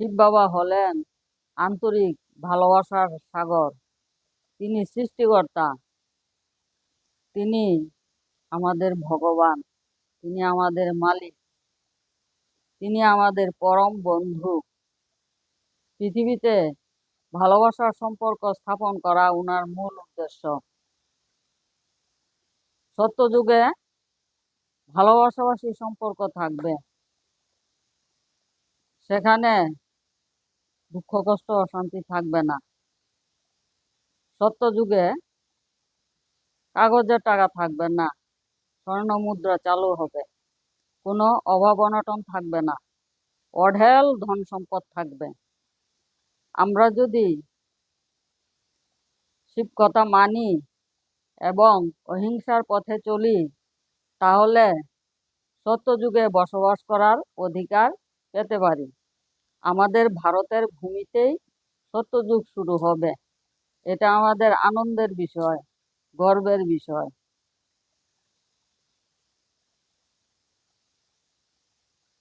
শিব বাবা হলেন আন্তরিক ভালোবাসার সাগর। তিনি সৃষ্টিকর্তা। তিনি আমাদের ভগবান। তিনি আমাদের মালিক। তিনি আমাদের পরম বন্ধু। পৃথিবীতে ভালোবাসার সম্পর্ক স্থাপন করা উনার মূল উদ্দেশ্য। সত্যযুগে ভালোবাসাবাসী সম্পর্ক থাকবে। সেখানে দুঃখ, কষ্ট, অশান্তি থাকবে না। সত্যযুগে কাগজের টাকা থাকবে না স্বর্ণ মুদ্রা চালু হবে, কোনো অভাব অনটন থাকবে না, অঢেল ধন সম্পদ থাকবে। আমরা যদি শিব কথা মানি এবং অহিংসার পথে চলি, তাহলে সত্যযুগে বসবাস করার অধিকার পেতে পারি। আমাদের ভারতের ভূমিতেই সত্যযুগ শুরু হবে। এটা আমাদের আনন্দের বিষয় গর্বের বিষয়।